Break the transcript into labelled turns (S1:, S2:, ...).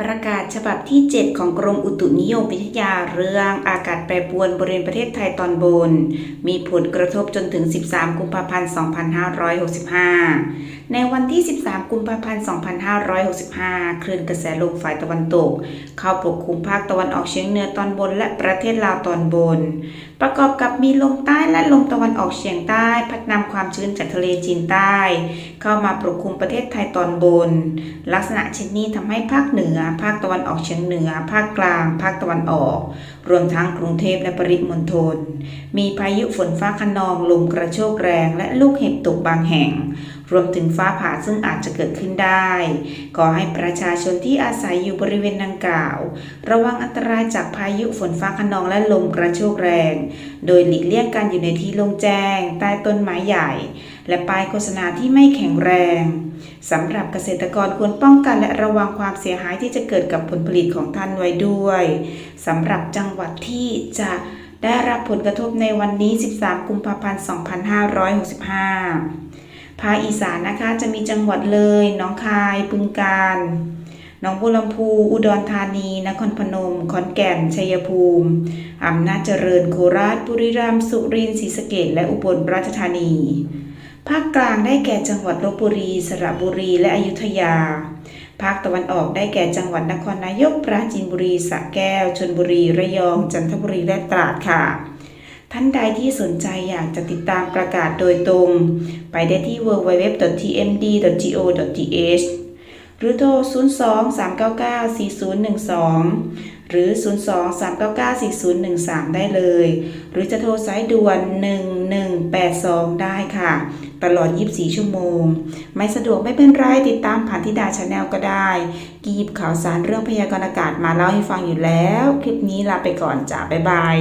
S1: ประกาศฉบับที่ 7 ของกรมอุตุนิยมวิทยาเรื่องอากาศแปรปรวนบริเวณประเทศไทยตอนบน มีผลกระทบจนถึง 13 กุมภาพันธ์ 2565 ในวันที่ 13 กุมภาพันธ์ 2565 คลื่นกระแสลมฝ่ายตะวันตก เข้าปกคลุมภาคตะวันออกเฉียงเหนือตอนบนและประเทศลาวตอนบน ประกอบกับมีลมใต้และลมตะวันออกเฉียงใต้ พัดนำความชื้นจากทะเลจีนใต้ เข้ามาปกคลุมประเทศไทยตอนบน ลักษณะเช่นนี้ทำให้ภาคเหนือภาคตะวันออกเฉียงเหนือ ภาคกลาง ภาคตะวันออก รวมทั้งกรุงเทพและปริมณฑล มีพายุฝนฟ้าคะนองลมกระโชกแรงและลูกเห็บตกบางแห่ง รวมถึงฟ้าผ่าซึ่งอาจจะเกิดขึ้นได้ ขอให้ประชาชนที่อาศัยอยู่บริเวณดังกล่าว ระวังอันตรายจากพายุฝนฟ้าคะนองและลมกระโชกแรง โดยหลีกเลี่ยงการอยู่ในที่โล่งแจ้ง ใต้ต้นไม้ใหญ่ และป้ายโฆษณาที่ไม่แข็งแรงสำหรับเกษตรกรควรป้องกันและระวังความเสียหายที่จะเกิดกับผลผลิตของท่านไว้ด้วยสำหรับจังหวัดที่จะได้รับผลกระทบในวันนี้ 13 กุมภาพันธ์ 2565 ภาคอีสานนะคะจะมีจังหวัดเลยน้องคายบึงกาฬหนองบัวลำพู อุดรธานี นครพนม ขอนแก่น ชัยภูมิ อำนาจเจริญ โคราช บุรีรัมย์ สุรินทร์ ศรีสะเกษและอุบลราชธานี ภาคกลางได้แก่จังหวัดลบบุรี สระบุรี และอยุธยา ภาคตะวันออกได้แก่จังหวัดนครนายก ปราจีนบุรี สระแก้ว ชนบุรี ระยอง จันทบุรี และตราดค่ะ ท่านใดที่สนใจอยากจะติดตามประกาศโดยตรง ไปได้ที่ www.tmd.go.th รือโทร 02 399 4012 หรือ 02 399 4013 ได้เลย หรือจะโทรสายด่วน 1182 ได้ค่ะ ตลอด 24 ชั่วโมง ไม่สะดวกไม่เป็นไร ติดตามผ่านที่ดาชาแนลก็ได้ กีบข่าวสารเรื่องพยากรณ์อากาศมาเล่าให้ฟังอยู่แล้ว คลิปนี้ลาไปก่อนจ้าบ๊ายบาย